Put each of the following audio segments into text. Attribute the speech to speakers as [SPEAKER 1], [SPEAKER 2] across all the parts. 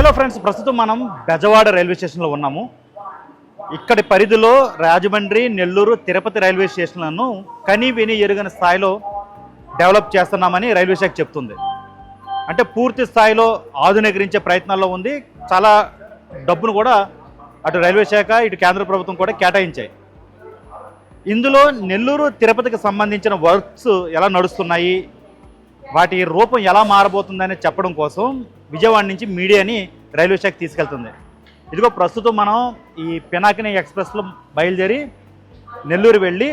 [SPEAKER 1] Hello friends ప్రస్తుతం మనం Bezawada railway స్టేషన్లో ఉన్నాము. ఇక్కడి పరిధిలో రాజమండ్రి నెల్లూరు తిరుపతి రైల్వే స్టేషన్లను కని విని ఎరుగని స్థాయిలో డెవలప్ చేస్తున్నామని రైల్వే శాఖ చెప్తుంది. అంటే పూర్తి స్థాయిలో ఆధునీకరించే ప్రయత్నాల్లో ఉంది. చాలా డబ్బును కూడా అటు రైల్వే శాఖ ఇటు కేంద్ర ప్రభుత్వం కూడా కేటాయించాయి. ఇందులో నెల్లూరు తిరుపతికి సంబంధించిన వర్క్స్ ఎలా నడుస్తున్నాయి? వాటి రూపం ఎలా మారబోతుందని చెప్పడం కోసం విజయవాడ నుంచి మీడియాని రైల్వే శాఖ తీసుకెళ్తుంది. ఇదిగో ప్రస్తుతం మనం ఈ పినాకిని ఎక్స్ప్రెస్లో బయలుదేరి నెల్లూరు వెళ్ళి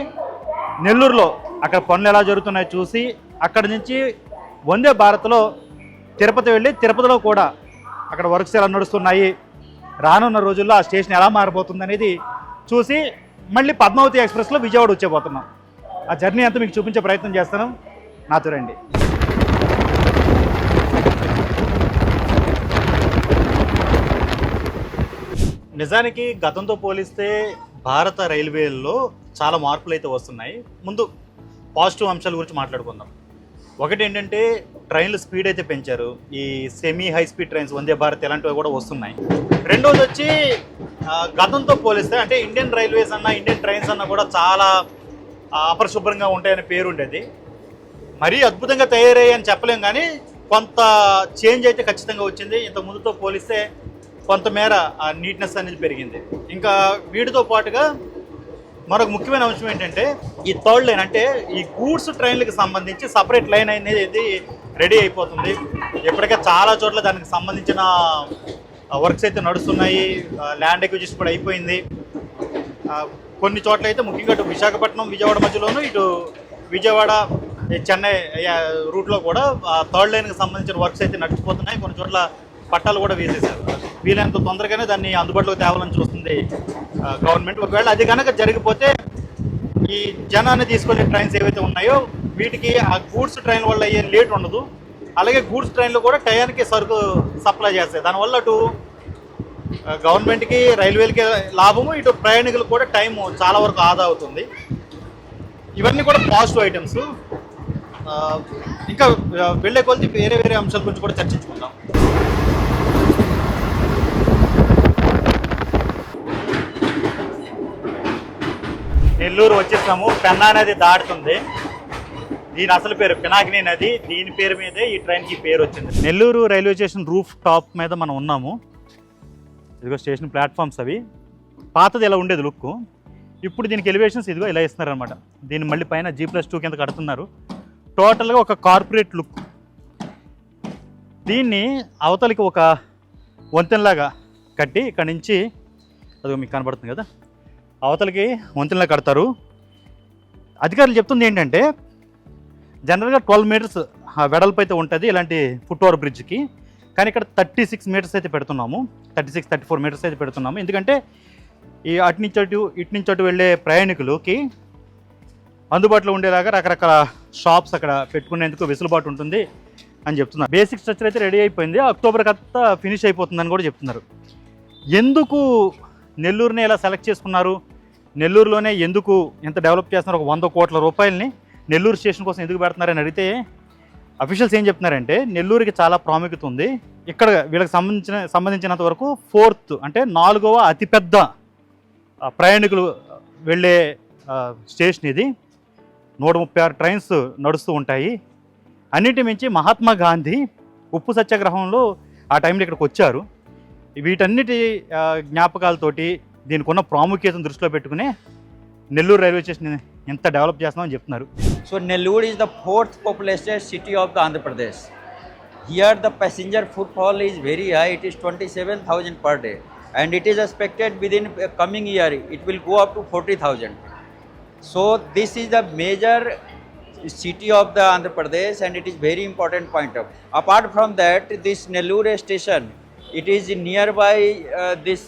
[SPEAKER 1] నెల్లూరులో అక్కడ పనులు ఎలా జరుగుతున్నాయో చూసి అక్కడి నుంచి వందే భారత్లో తిరుపతి వెళ్ళి తిరుపతిలో కూడా అక్కడ వర్క్స్ ఎలా నడుస్తున్నాయి రానున్న రోజుల్లో ఆ స్టేషన్ ఎలా మారిపోతుంది అనేది చూసి మళ్ళీ పద్మావతి ఎక్స్ప్రెస్లో విజయవాడ వచ్చేపోతున్నాం. ఆ జర్నీ అంతా మీకు చూపించే ప్రయత్నం చేస్తాను నాతో రండి. నిజానికి గతంతో పోలిస్తే భారత రైల్వేల్లో చాలా మార్పులు అయితే వస్తున్నాయి. ముందు పాజిటివ్ అంశాల గురించి మాట్లాడుకుందాం. ఒకటి ఏంటంటే ట్రైన్లు స్పీడ్ అయితే పెంచారు. ఈ semi high speed trains Vande Bharat ఇలాంటివి కూడా వస్తున్నాయి. రెండోది వచ్చి గతంతో పోలిస్తే అంటే ఇండియన్ రైల్వేస్ అన్న ఇండియన్ ట్రైన్స్ అన్న కూడా చాలా అపరిశుభ్రంగా ఉంటాయనే పేరు ఉండేది. మరీ అద్భుతంగా తయారయ్యాయని చెప్పలేం కానీ కొంత చేంజ్ అయితే ఖచ్చితంగా వచ్చింది. ఇంత ముందుతో పోలిస్తే కొంతమేర ఆ నీట్నెస్ అనేది పెరిగింది. ఇంకా వీటితో పాటుగా మరొక ముఖ్యమైన అంశం ఏంటంటే ఈ థర్డ్ లైన్ అంటే ఈ గూడ్స్ ట్రైన్లకు సంబంధించి సపరేట్ లైన్ అనేది రెడీ అయిపోతుంది. ఇప్పటికే చాలా చోట్ల దానికి సంబంధించిన వర్క్స్ అయితే నడుస్తున్నాయి. ల్యాండ్ ఎక్విజిషన్ కూడా అయిపోయింది. కొన్ని చోట్ల అయితే ముఖ్యంగా విశాఖపట్నం విజయవాడ మధ్యలోనూ ఇటు విజయవాడ చెన్నై రూట్లో కూడా థర్డ్ లైన్కి సంబంధించిన వర్క్స్ అయితే నడిచిపోతున్నాయి. కొన్ని చోట్ల పట్టాలు కూడా వేసేసారు వీలైనంత తొందరగానే దాన్ని అందుబాటులోకి తేవాలని చూస్తుంది గవర్నమెంట్ ఒకవేళ అది కనుక జరిగిపోతే ఈ జనాన్ని తీసుకునే ట్రైన్స్ ఏవైతే ఉన్నాయో వీటికి ఆ గూడ్స్ ట్రైన్ వల్ల అయ్యే లేట్ ఉండదు. అలాగే గూడ్స్ ట్రైన్లు కూడా టయానికి సరుకు సప్లై చేస్తాయి. దానివల్ల అటు గవర్నమెంట్కి రైల్వేలకి లాభము ఇటు ప్రయాణికులకు కూడా టైం చాలా వరకు ఆదా అవుతుంది. ఇవన్నీ కూడా పాజిటివ్ ఐటమ్స్ ఇంకా వెళ్ళే కొద్ది వేరే వేరే అంశాల గురించి కూడా చర్చించుకుందాం. నెల్లూరు వచ్చేసాము. పెన్నా నది దాటుతుంది. దీని అసలు పేరు పినాకిని నది. దీని పేరు మీదే ఈ ట్రైన్కి పేరు వచ్చింది. Nellore railway station roof top మీద మనం ఉన్నాము. ఇదిగో స్టేషన్ ప్లాట్ఫామ్స్ అవి. పాతది ఇలా ఉండేది లుక్. ఇప్పుడు దీనికి ఎలివేషన్స్ ఇదిగో ఇలా ఇస్తున్నారు అనమాట దీన్ని మళ్ళీ పైన జీ ప్లస్ టూ కింద కడుతున్నారు. టోటల్గా ఒక కార్పొరేట్ లుక్ దీన్ని అవతలికి ఒక వంతెనలాగా కట్టి ఇక్కడ నుంచి అదిగో మీకు కనబడుతుంది కదా అవతలికి వంతెనలా కడతారు. అధికారులు చెప్తుంది ఏంటంటే జనరల్గా ట్వెల్వ్ మీటర్స్ వెడల్పు అయితే ఉంటుంది ఇలాంటి ఫుట్ ఓవర్ బ్రిడ్జ్కి. కానీ ఇక్కడ థర్టీ సిక్స్ మీటర్స్ అయితే పెడుతున్నాము. Thirty six thirty four meters అయితే పెడుతున్నాము. ఎందుకంటే ఈ అటు నుంచి అటు ఇటు నుంచి అటు వెళ్ళే ప్రయాణికులకి అందుబాటులో ఉండేలాగా రకరకాల షాప్స్ అక్కడ పెట్టుకునేందుకు వెసులుబాటు ఉంటుంది అని చెప్తున్నారు. బేసిక్ స్ట్రక్చర్ అయితే రెడీ అయిపోయింది. అక్టోబర్ కత్తా ఫినిష్ అయిపోతుందని కూడా చెప్తున్నారు. ఎందుకు నెల్లూరుని ఎలా సెలెక్ట్ చేసుకున్నారు? నెల్లూరులోనే ఎందుకు ఎంత డెవలప్ చేస్తున్నారు? ఒక వంద కోట్ల రూపాయలని నెల్లూరు స్టేషన్ కోసం ఎందుకు పెడుతున్నారని అడిగితే అఫీషియల్స్ ఏం చెప్తున్నారంటే నెల్లూరుకి చాలా ప్రాముఖ్యత ఉంది. ఇక్కడ వీళ్ళకి సంబంధించిన సంబంధించినంత వరకు ఫోర్త్ అంటే నాలుగవ అతిపెద్ద ప్రయాణికులు వెళ్ళే స్టేషన్ ఇది. నూట ముప్పై ఆరు ట్రైన్స్ నడుస్తూ ఉంటాయి. అన్నిటి మించి మహాత్మా గాంధీ ఉప్పు సత్యాగ్రహంలో ఆ టైంలో ఇక్కడికి వచ్చారు. వీటన్నిటి జ్ఞాపకాలతోటి దీనికి ప్రాముఖ్యతను దృష్టిలో పెట్టుకుని నెల్లూరు రైల్వే స్టేషన్ ఎంత డెవలప్ చేస్తామని చెప్తున్నారు.
[SPEAKER 2] So Nellore is the fourth populated city of the Andhra Pradesh here the passenger footfall is very high it is twenty seven thousand per day and it is expected within coming year it will go up to forty thousand so this is the major city of the Andhra Pradesh and it is very important point of apart from that this Nellore station it is near by this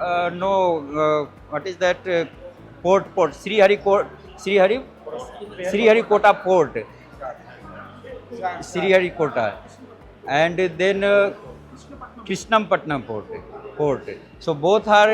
[SPEAKER 2] uh, no, uh, what is that? Uh, port, port, Sri Hari Port, Sri Hari, Sri Hari Kota Port, Sri Hari Kota, and then uh, Krishnapatnam Port, port. So both are.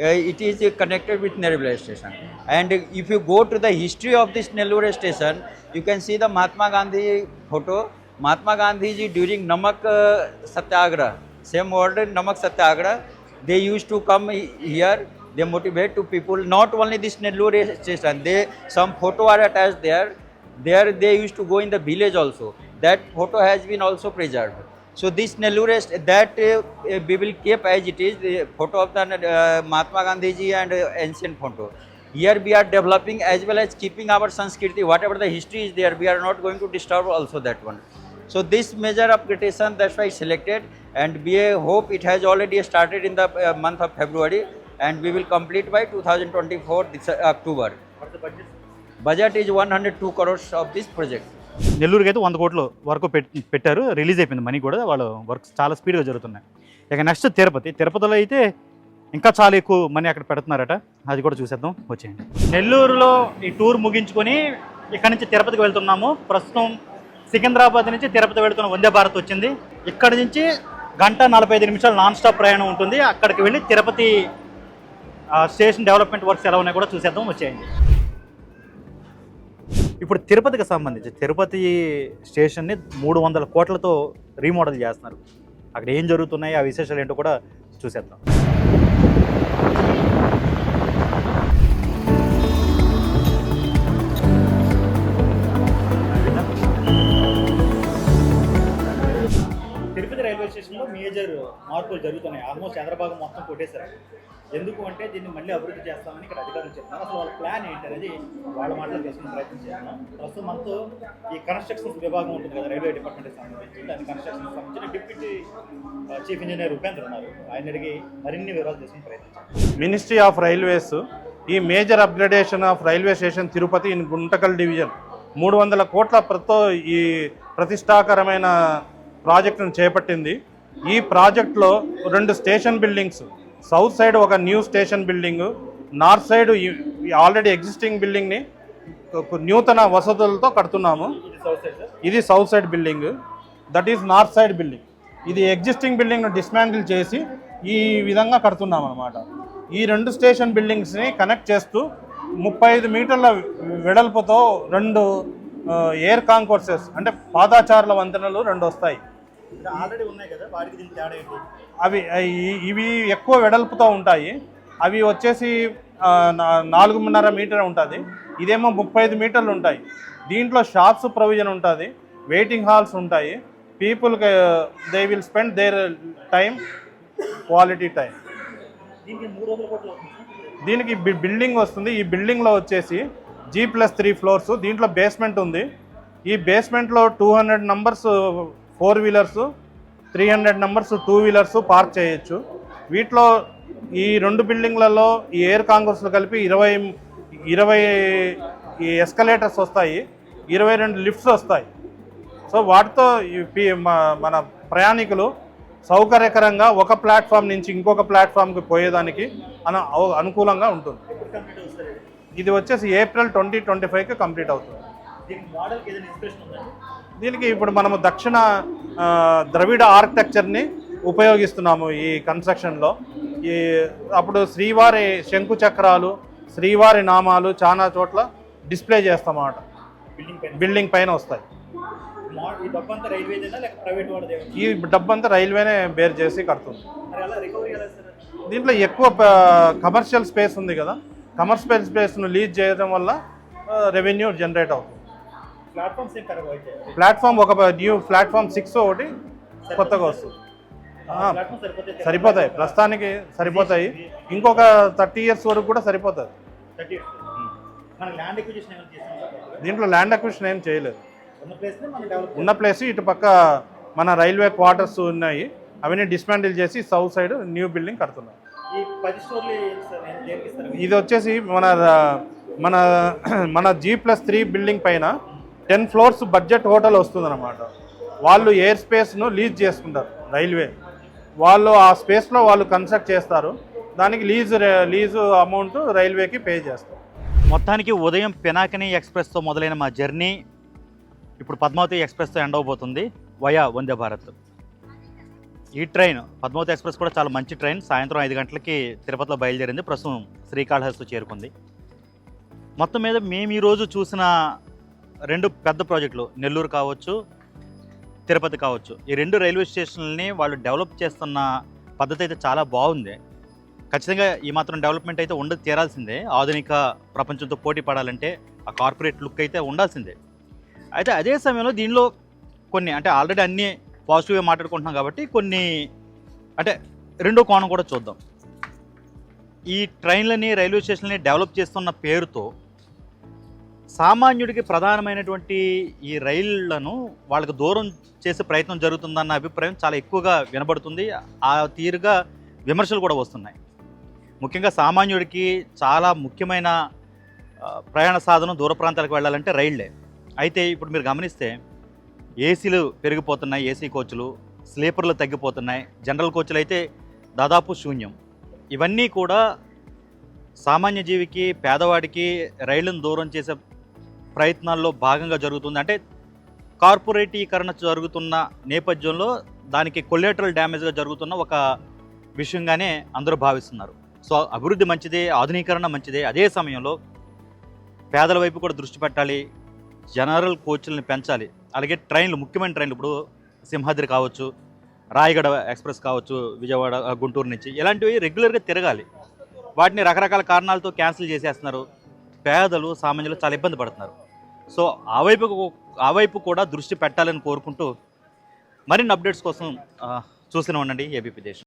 [SPEAKER 2] Uh, it is connected with Nellore station, and if you go to the history of this Nellore station, you can see the Mahatma Gandhi photo Mahatma Gandhi ji during Namak uh, Satyagrah, same word Namak Satyagrah, they used to come here. They motivate to people. Not only this Nellore station, they some photo are attached there. There they used to go in the village also. That photo has been also preserved. So this Nellore that uh, uh, we will keep as it is the photo of the uh, Mahatma Gandhi ji and uh, ancient photo. Here we are developing as well as keeping our Sanskriti, whatever the history is there, we are not going to disturb also that one. So this major upgradation, that's why selected, and we uh, hope it has already started in the uh, month of February, and we will complete by 2024 this, uh, October. Budget is 102 crores of this project.
[SPEAKER 1] నెల్లూరుకి అయితే వంద కోట్ల వరకు పెట్- పెట్టారు. Release అయిపోయింది money కూడా. వాళ్ళు work చాలా స్పీడ్గా జరుగుతున్నాయి. ఇక నెక్స్ట్ తిరుపతి. తిరుపతిలో అయితే ఇంకా చాలా ఎక్కువ మనీ అక్కడ పెడుతున్నారట. అది కూడా చూసేద్దాం. వచ్చేయండి. నెల్లూరులో ఈ టూర్ ముగించుకొని ఇక్కడ నుంచి తిరుపతికి వెళ్తున్నాము. ప్రస్తుతం సికింద్రాబాద్ నుంచి తిరుపతి వెళ్తున్న వందే భారత్ వచ్చింది. ఇక్కడ నుంచి గంట నలభై ఐదు నిమిషాలు నాన్ స్టాప్ ప్రయాణం ఉంటుంది. అక్కడికి వెళ్ళి తిరుపతి ఆ, స్టేషన్ డెవలప్మెంట్ వర్క్స్ ఎలా ఉన్నాయో కూడా చూసేద్దాం వచ్చేయండి. ఇప్పుడు తిరుపతికి సంబంధించి తిరుపతి స్టేషన్ని మూడు వందల కోట్లతో రీమోడల్ చేస్తున్నారు. అక్కడ ఏం జరుగుతున్నాయి ఆ విశేషాలు ఏంటో కూడా చూసేద్దాం. రైల్వే స్టేషన్లో మేజర్ మార్పులు జరుగుతున్నాయి. ఆల్మోస్ట్ చంద్రబాబు మొత్తం కొట్టేశారు. ఎందుకు అంటే దీన్ని మళ్ళీ అభివృద్ధి చేస్తామని ఇక్కడ అధికారులు చెప్తున్నారు. అసలు వాళ్ళ ప్లాన్ ఏంటి అనేది వాళ్ళ మాటలు తెలుసుకునే ప్రయత్నం చేస్తున్నాం ప్రస్తుతం మనతో ఈ కన్స్ట్రక్షన్స్ విభాగం ఉంటుంది కదా రైల్వే డిపార్ట్మెంట్కి సంబంధించి. దాని కన్స్ట్రక్షన్ సంబంధించిన డిప్యూటీ చీఫ్ ఇంజనీర్ ఉపేంద్ర ఉన్నారు. ఆయన అడిగి మరిన్ని వివరాలు తెలుసుకునే ప్రయత్నం
[SPEAKER 3] మినిస్ట్రీ ఆఫ్ రైల్వేస్ ఈ major upgradation of railway station Tirupati in Guntakal division మూడు వందల కోట్ల ప్రతో ఈ ప్రతిష్టాకరమైన ప్రాజెక్టును చేపట్టింది. ఈ ప్రాజెక్ట్లో రెండు స్టేషన్ బిల్డింగ్స్ సౌత్ సైడ్ ఒక new station building north side already existing బిల్డింగ్ని నూతన వసతులతో కడుతున్నాము.
[SPEAKER 1] ఇది సౌత్ సైడ్
[SPEAKER 3] ఇది south side building. That is north side building. ఇది ఎగ్జిస్టింగ్ బిల్డింగ్ను డిస్మాంటిల్ చేసి ఈ విధంగా కడుతున్నాం అనమాట ఈ రెండు స్టేషన్ బిల్డింగ్స్ని కనెక్ట్ చేస్తూ ముప్పై ఐదు మీటర్ల వెడల్పుతో రెండు ఎయిర్ కాంకోర్సెస్ అంటే పాదాచారుల వంతెనలు రెండు వస్తాయి
[SPEAKER 1] ఆల్రెడీ ఉన్నాయి కదా వాటికి దీనికి తేడా ఏంటి?
[SPEAKER 3] అవి ఇవి ఎక్కువ వెడల్పుతో ఉంటాయి. అవి వచ్చేసి నాలుగున్నర మీటర్ ఉంటుంది. ఇదేమో ముప్పై ఐదు మీటర్లు ఉంటాయి. దీంట్లో షాప్స్ ప్రొవిజన్ ఉంటుంది. వెయిటింగ్ హాల్స్ ఉంటాయి. People they will spend their time quality time
[SPEAKER 1] దీనికి
[SPEAKER 3] బిల్డింగ్ వస్తుంది. ఈ బిల్డింగ్లో వచ్చేసి జీ ప్లస్ త్రీ ఫ్లోర్స్. దీంట్లో బేస్మెంట్ ఉంది. ఈ బేస్మెంట్లో two hundred numbers four wheelers three hundred numbers two wheelers park చేయొచ్చు. వీటిలో ఈ రెండు బిల్డింగ్లలో ఈ ఎయిర్ కాంగ్రెస్లు కలిపి ఇరవై ఇరవై ఈ ఎస్కలేటర్స్ వస్తాయి ఇరవై రెండు లిఫ్ట్స్ వస్తాయి. సో వాటితో మన ప్రయాణికులు సౌకర్యకరంగా ఒక ప్లాట్ఫామ్ నుంచి ఇంకొక ప్లాట్ఫామ్కి పోయేదానికి అన అనుకూలంగా ఉంటుంది.
[SPEAKER 1] ఇది
[SPEAKER 3] వచ్చేసి ఏప్రిల్ ట్వంటీ ట్వంటీ ఫైవ్కి కంప్లీట్ అవుతుంది.
[SPEAKER 1] దీనికి
[SPEAKER 3] ఇప్పుడు మనము దక్షిణ ద్రవిడ ఆర్కిటెక్చర్ని ఉపయోగిస్తున్నాము ఈ కన్స్ట్రక్షన్లో ఈ అప్పుడు శ్రీవారి శంకు చక్రాలు శ్రీవారి నామాలు చాలా చోట్ల డిస్ప్లే చేస్తామన్నమాట.
[SPEAKER 1] బిల్డింగ్ పైన.
[SPEAKER 3] బిల్డింగ్ పైన వస్తాయి.
[SPEAKER 1] ఈ డబ్బంతా
[SPEAKER 3] రైల్వేనే బేర్ చేసి కడుతుంది. దీంట్లో ఎక్కువ కమర్షియల్ స్పేస్ ఉంది కదా. కమర్షియల్ స్పేస్ను లీజ్ చేయడం వల్ల రెవెన్యూ జనరేట్ అవుతుంది. ప్లాట్ఫామ్ ఒక న్యూ ప్లాట్ఫామ్ సిక్స్ ఒకటి కొత్తగా వస్తుంది. సరిపోతాయి. ప్రస్తుతానికి సరిపోతాయి. ఇంకొక థర్టీ ఇయర్స్ వరకు కూడా సరిపోతుంది. దీంట్లో ల్యాండ్ అక్విజిషన్ ఏం చేయలేదు.
[SPEAKER 1] ఉన్న
[SPEAKER 3] ప్లేస్ ఇటు పక్క మన రైల్వే క్వార్టర్స్ ఉన్నాయి. అవన్నీ డిస్మాంటిల్ చేసి సౌత్ సైడ్ న్యూ బిల్డింగ్ కడుతున్నాం. ఇది వచ్చేసి మన మన మన జీ ప్లస్ త్రీ బిల్డింగ్ పైన టెన్ ఫ్లోర్స్ బడ్జెట్ హోటల్ వస్తుందన్నమాట. వాళ్ళు ఎయిర్ స్పేస్ను లీజ్ చేసుకుంటారు రైల్వే. వాళ్ళు ఆ స్పేస్లో వాళ్ళు కన్స్ట్రక్ట్ చేస్తారు. దానికి లీజ్ లీజు అమౌంట్ రైల్వేకి పే చేస్తారు.
[SPEAKER 1] మొత్తానికి ఉదయం పినాకిని ఎక్స్ప్రెస్తో మొదలైన మా జర్నీ ఇప్పుడు పద్మావతి ఎక్స్ప్రెస్తో ఎండ్ అవబోతుంది. వయా వందే భారత్. ఈ ట్రైన్ పద్మావతి ఎక్స్ప్రెస్ కూడా చాలా మంచి ట్రైన్. సాయంత్రం ఐదు గంటలకి తిరుపతిలో బయలుదేరింది. ప్రస్తుతం శ్రీకాళహస్తి చేరుకుంది. మొత్తం మీద మేము ఈరోజు చూసిన రెండు పెద్ద ప్రాజెక్టులు. నెల్లూరు కావచ్చు తిరుపతి కావచ్చు. ఈ రెండు రైల్వే స్టేషన్లని వాళ్ళు డెవలప్ చేస్తున్న పద్ధతి అయితే చాలా బాగుంది. ఖచ్చితంగా ఈ మాత్రం డెవలప్మెంట్ అయితే ఉండ తీరాల్సిందే. ఆధునిక ప్రపంచంతో పోటీ పడాలంటే ఆ కార్పొరేట్ లుక్ అయితే ఉండాల్సిందే. అయితే అదే సమయంలో దీనిలో కొన్ని అంటే ఆల్రెడీ అన్నీ పాజిటివ్గా మాట్లాడుకుంటున్నాం కాబట్టి కొన్ని అంటే రెండో కోణం కూడా చూద్దాం. ఈ ట్రైన్లని రైల్వే స్టేషన్లని డెవలప్ చేస్తున్న పేరుతో సామాన్యుడికి ప్రధానమైనటువంటి ఈ రైళ్ళను వాళ్ళకి దూరం చేసే ప్రయత్నం జరుగుతుందన్న అభిప్రాయం చాలా ఎక్కువగా వినబడుతుంది. ఆ తీరుగా విమర్శలు కూడా వస్తున్నాయి. ముఖ్యంగా సామాన్యుడికి చాలా ముఖ్యమైన ప్రయాణ సాధనం దూర ప్రాంతాలకు వెళ్ళాలంటే రైళ్ళే. అయితే ఇప్పుడు మీరు గమనిస్తే ఏసీలు పెరిగిపోతున్నాయి ఏసీ కోచ్లు స్లీపర్లు తగ్గిపోతున్నాయి జనరల్ కోచ్లు అయితే దాదాపు శూన్యం. ఇవన్నీ కూడా సామాన్య జీవికి పేదవాడికి రైళ్ళను దూరం చేసే ప్రయత్నాల్లో భాగంగా జరుగుతుంది. అంటే కార్పొరేటీకరణ జరుగుతున్న నేపథ్యంలో దానికి కొలేటరల్ డ్యామేజ్గా జరుగుతున్న ఒక విషయంగానే అందరూ భావిస్తున్నారు. సో అభివృద్ధి మంచిదే ఆధునీకరణ మంచిదే. అదే సమయంలో పేదల వైపు కూడా దృష్టి పెట్టాలి జనరల్ కోచ్లను పెంచాలి. అలాగే ట్రైన్లు ముఖ్యమైన ట్రైన్లు ఇప్పుడు సింహాద్రి కావచ్చు రాయగడ ఎక్స్ప్రెస్ కావచ్చు విజయవాడ గుంటూరు నుంచి ఇలాంటివి రెగ్యులర్గా తిరగాలి. వాటిని రకరకాల కారణాలతో క్యాన్సిల్ చేసేస్తున్నారు. పేదలు సామాన్యులు చాలా ఇబ్బంది పడుతున్నారు. సో ఆ వైపు ఆ వైపు కూడా దృష్టి పెట్టాలని కోరుకుంటూ మరిన్ని అప్డేట్స్ కోసం చూస్తూనే ఉండండి ఏబీపీ దేశం.